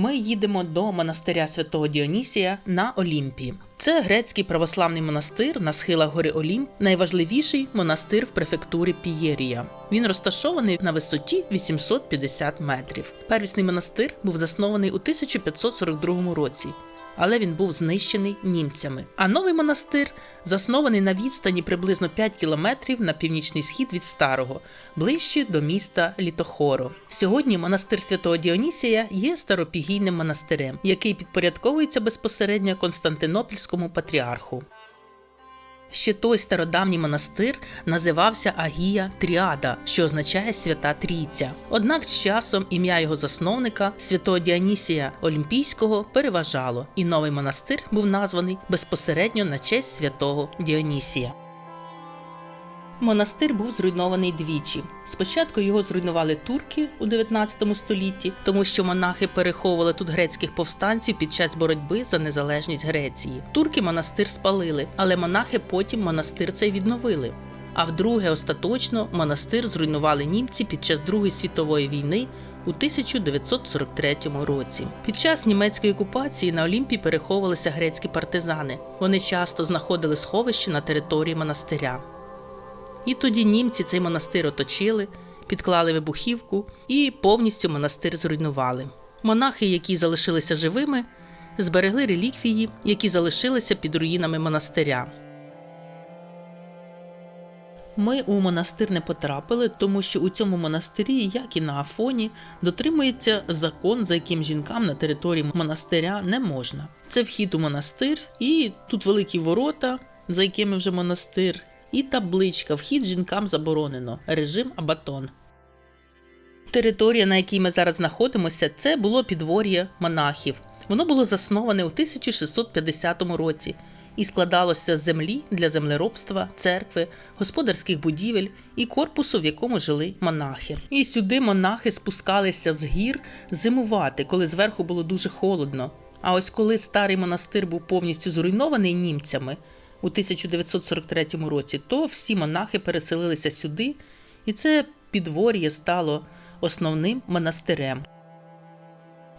ми їдемо до монастиря святого Діонісія на Олімпі. Це грецький православний монастир на схилах гори Олімп, найважливіший монастир в префектурі Пієрія. Він розташований на висоті 850 метрів. Первісний монастир був заснований у 1542 році але він був знищений німцями. А новий монастир заснований на відстані приблизно 5 кілометрів на північний схід від старого, ближче до міста Літохоро. Сьогодні монастир святого Діонісія є старопігійним монастирем, який підпорядковується безпосередньо Константинопольському патріарху. Ще той стародавній монастир називався Агія Тріада, що означає свята трійця. Однак з часом ім'я його засновника, святого Діанісія Олімпійського, переважало, і новий монастир був названий безпосередньо на честь святого Діонісія. Монастир був зруйнований двічі. Спочатку його зруйнували турки у 19 столітті, тому що монахи переховували тут грецьких повстанців під час боротьби за незалежність Греції. Турки монастир спалили, але монахи потім монастир цей відновили. А вдруге, остаточно, монастир зруйнували німці під час Другої світової війни у 1943 році. Під час німецької окупації на Олімпі переховувалися грецькі партизани. Вони часто знаходили сховище на території монастиря. І тоді німці цей монастир оточили, підклали вибухівку і повністю монастир зруйнували. Монахи, які залишилися живими, зберегли реліквії, які залишилися під руїнами монастиря. Ми у монастир не потрапили, тому що у цьому монастирі, як і на Афоні, дотримується закон, за яким жінкам на території монастиря не можна. Це вхід у монастир, і тут великі ворота, за якими вже монастир, і табличка Вхід жінкам заборонено. Режим Абатон. Територія, на якій ми зараз знаходимося, це було підвор'я монахів. Воно було засноване у 1650 році і складалося з землі для землеробства, церкви, господарських будівель і корпусу, в якому жили монахи. І сюди монахи спускалися з гір зимувати, коли зверху було дуже холодно. А ось коли старий монастир був повністю зруйнований німцями, у 1943 році, то всі монахи переселилися сюди, і це підвор'я стало основним монастирем.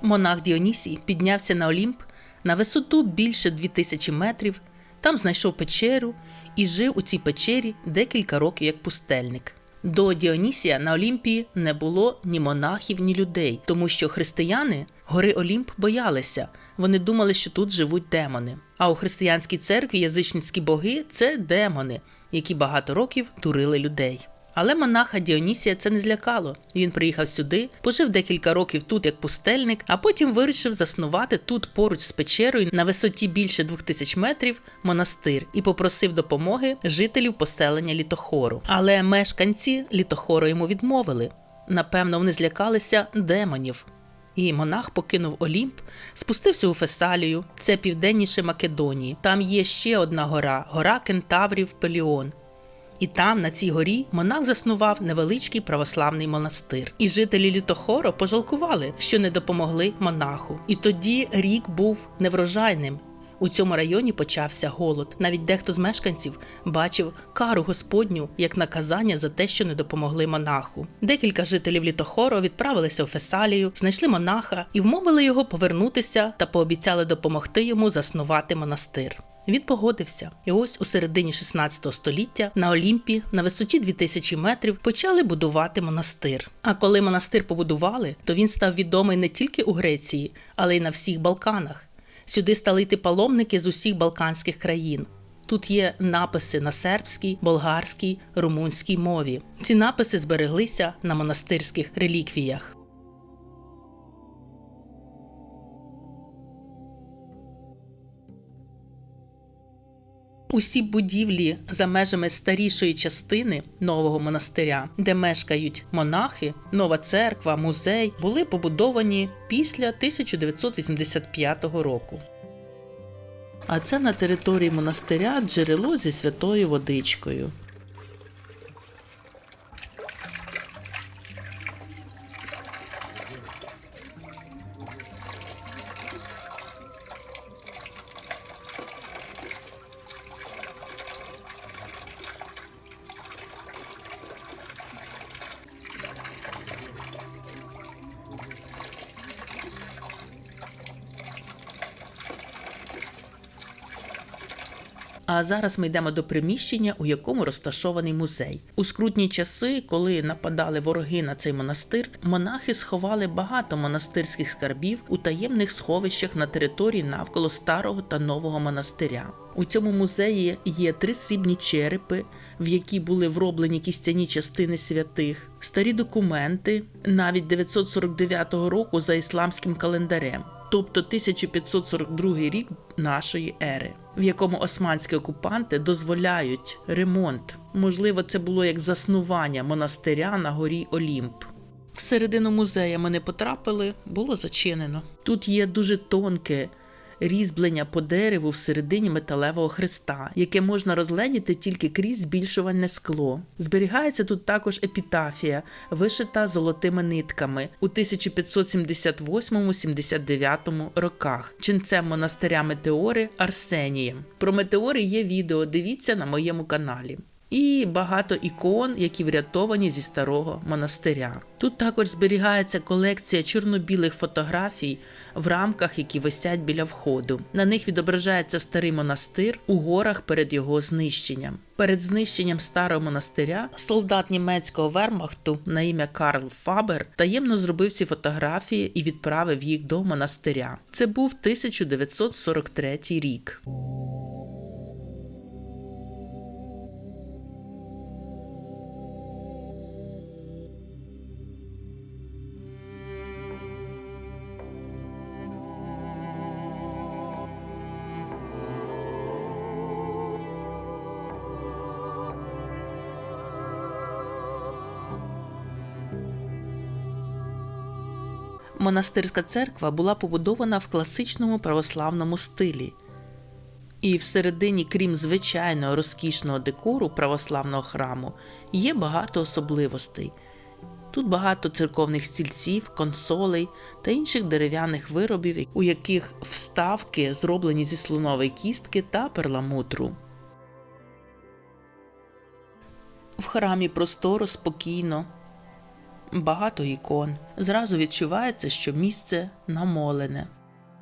Монах Діонісій піднявся на Олімп на висоту більше 2000 метрів, там знайшов печеру і жив у цій печері декілька років як пустельник. До Діонісія на Олімпії не було ні монахів, ні людей, тому що християни гори Олімп боялися. Вони думали, що тут живуть демони. А у християнській церкві язичницькі боги це демони, які багато років турили людей. Але монаха Діонісія це не злякало. Він приїхав сюди, пожив декілька років тут як пустельник, а потім вирішив заснувати тут поруч з печерою на висоті більше двох тисяч метрів монастир і попросив допомоги жителів поселення Літохору. Але мешканці Літохору йому відмовили. Напевно, вони злякалися демонів. І монах покинув Олімп, спустився у Фесалію, це південніше Македонії. Там є ще одна гора гора Кентаврів Пеліон. І там, на цій горі, монах заснував невеличкий православний монастир. І жителі Літохоро пожалкували, що не допомогли монаху. І тоді рік був неврожайним. У цьому районі почався голод. Навіть дехто з мешканців бачив кару Господню як наказання за те, що не допомогли монаху. Декілька жителів Літохоро відправилися у Фесалію, знайшли монаха і вмовили його повернутися та пообіцяли допомогти йому заснувати монастир. Він погодився, і ось у середині 16 століття на Олімпі на висоті 2000 метрів почали будувати монастир. А коли монастир побудували, то він став відомий не тільки у Греції, але й на всіх Балканах. Сюди стали йти паломники з усіх балканських країн. Тут є написи на сербській, болгарській, румунській мові. Ці написи збереглися на монастирських реліквіях. Усі будівлі за межами старішої частини нового монастиря, де мешкають монахи, нова церква, музей, були побудовані після 1985 року. А це на території монастиря джерело зі святою водичкою. А зараз ми йдемо до приміщення, у якому розташований музей. У скрутні часи, коли нападали вороги на цей монастир, монахи сховали багато монастирських скарбів у таємних сховищах на території навколо старого та нового монастиря. У цьому музеї є три срібні черепи, в які були вроблені кістяні частини святих, старі документи, навіть 949 року за ісламським календарем, тобто 1542 рік нашої ери, в якому османські окупанти дозволяють ремонт. Можливо, це було як заснування монастиря на горі Олімп. Всередину музея ми не потрапили, було зачинено. Тут є дуже тонке різьблення по дереву всередині металевого хреста, яке можна розгледіти тільки крізь збільшувальне скло. Зберігається тут також епітафія, вишита золотими нитками у 1578-79 роках, ченцем монастиря Метеори Арсенієм. Про метеори є відео, дивіться на моєму каналі і багато ікон, які врятовані зі старого монастиря. Тут також зберігається колекція чорно-білих фотографій в рамках, які висять біля входу. На них відображається старий монастир у горах перед його знищенням. Перед знищенням старого монастиря солдат німецького вермахту на ім'я Карл Фабер таємно зробив ці фотографії і відправив їх до монастиря. Це був 1943 рік. Монастирська церква була побудована в класичному православному стилі, і всередині, крім звичайного розкішного декору православного храму, є багато особливостей. Тут багато церковних стільців, консолей та інших дерев'яних виробів, у яких вставки зроблені зі слонової кістки та перламутру. В храмі просторо спокійно багато ікон. Зразу відчувається, що місце намолене.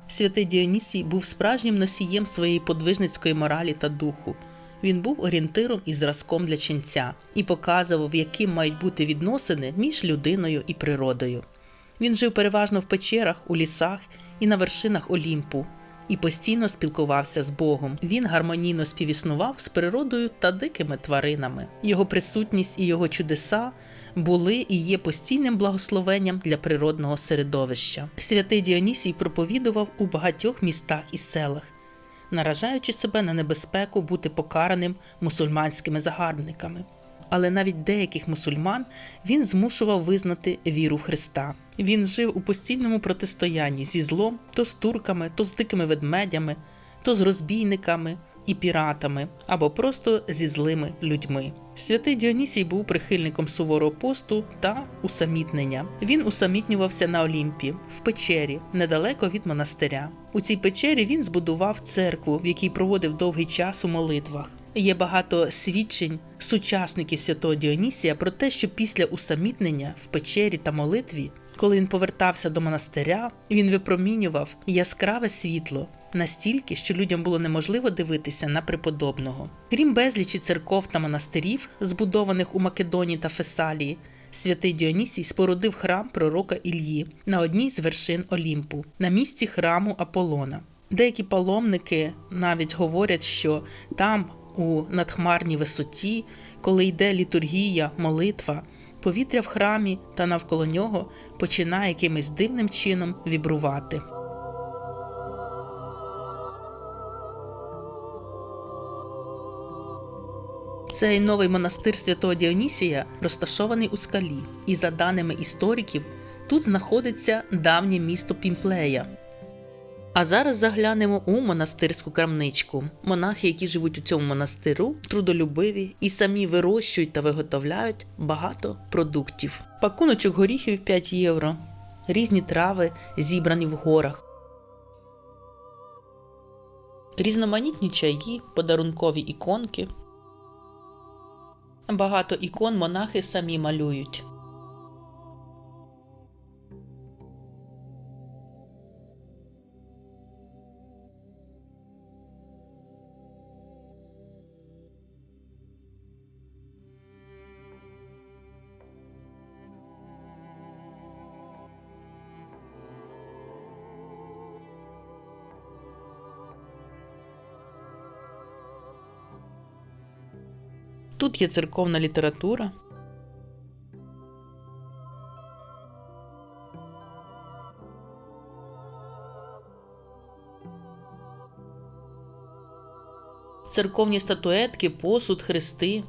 Святий Діонісій був справжнім носієм своєї подвижницької моралі та духу. Він був орієнтиром і зразком для ченця і показував, яким мають бути відносини між людиною і природою. Він жив переважно в печерах, у лісах і на вершинах Олімпу, і постійно спілкувався з Богом. Він гармонійно співіснував з природою та дикими тваринами. Його присутність і його чудеса були і є постійним благословенням для природного середовища. Святий Діонісій проповідував у багатьох містах і селах, наражаючи себе на небезпеку бути покараним мусульманськими загарбниками. Але навіть деяких мусульман він змушував визнати віру Христа. Він жив у постійному протистоянні зі злом, то з турками, то з дикими ведмедями, то з розбійниками і піратами або просто зі злими людьми. Святий Діонісій був прихильником суворого посту та усамітнення. Він усамітнювався на Олімпі, в печері, недалеко від монастиря. У цій печері він збудував церкву, в якій проводив довгий час у молитвах. Є багато свідчень сучасників святого Діонісія про те, що після усамітнення в печері та молитві, коли він повертався до монастиря, він випромінював яскраве світло, настільки, що людям було неможливо дивитися на преподобного. Крім безлічі церков та монастирів, збудованих у Македонії та Фесалії, святий Діонісій спорудив храм пророка Ільї на одній з вершин Олімпу, на місці храму Аполлона. Деякі паломники навіть говорять, що там, у надхмарній висоті, коли йде літургія, молитва, повітря в храмі та навколо нього починає якимось дивним чином вібрувати. Цей новий монастир святого Діонісія розташований у скалі, і, за даними істориків, тут знаходиться давнє місто Пімплея. А зараз заглянемо у монастирську крамничку. Монахи, які живуть у цьому монастиру, трудолюбиві і самі вирощують та виготовляють багато продуктів. Пакуночок горіхів 5 євро, різні трави, зібрані в горах. Різноманітні чаї, подарункові іконки. Багато ікон монахи самі малюють. Тут є церковна література. Церковні статуетки, посуд, хрести.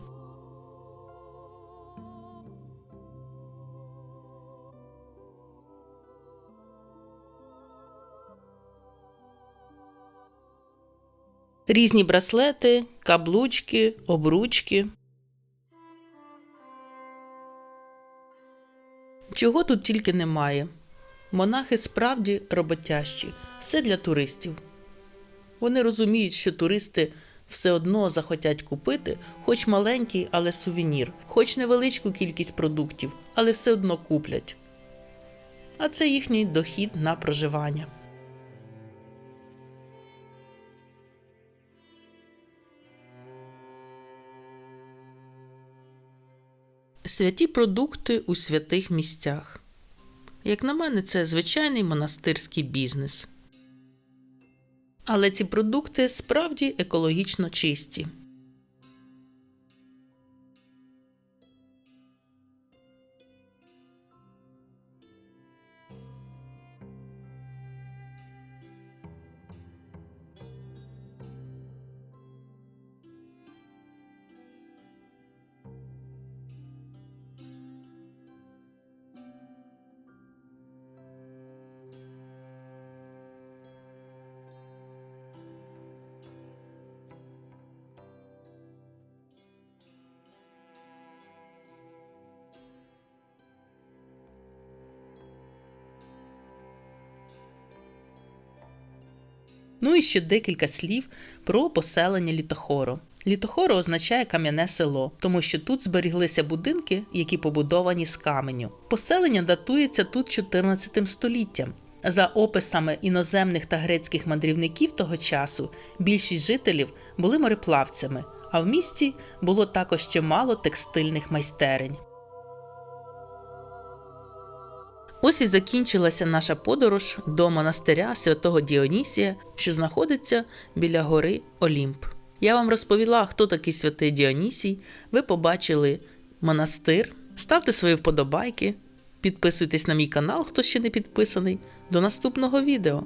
Різні браслети, каблучки, обручки. Чого тут тільки немає. Монахи справді роботящі, все для туристів. Вони розуміють, що туристи все одно захотять купити, хоч маленький, але сувенір, хоч невеличку кількість продуктів, але все одно куплять. А це їхній дохід на проживання. Святі продукти у святих місцях. Як на мене, це звичайний монастирський бізнес. Але ці продукти справді екологічно чисті. Ну і ще декілька слів про поселення Літохоро. Літохоро означає кам'яне село, тому що тут зберіглися будинки, які побудовані з каменю. Поселення датується тут 14 століттям. За описами іноземних та грецьких мандрівників того часу, більшість жителів були мореплавцями, а в місті було також чимало текстильних майстерень. Ось і закінчилася наша подорож до монастиря святого Діонісія, що знаходиться біля гори Олімп. Я вам розповіла, хто такий святий Діонісій. Ви побачили монастир. Ставте свої вподобайки, підписуйтесь на мій канал, хто ще не підписаний. До наступного відео!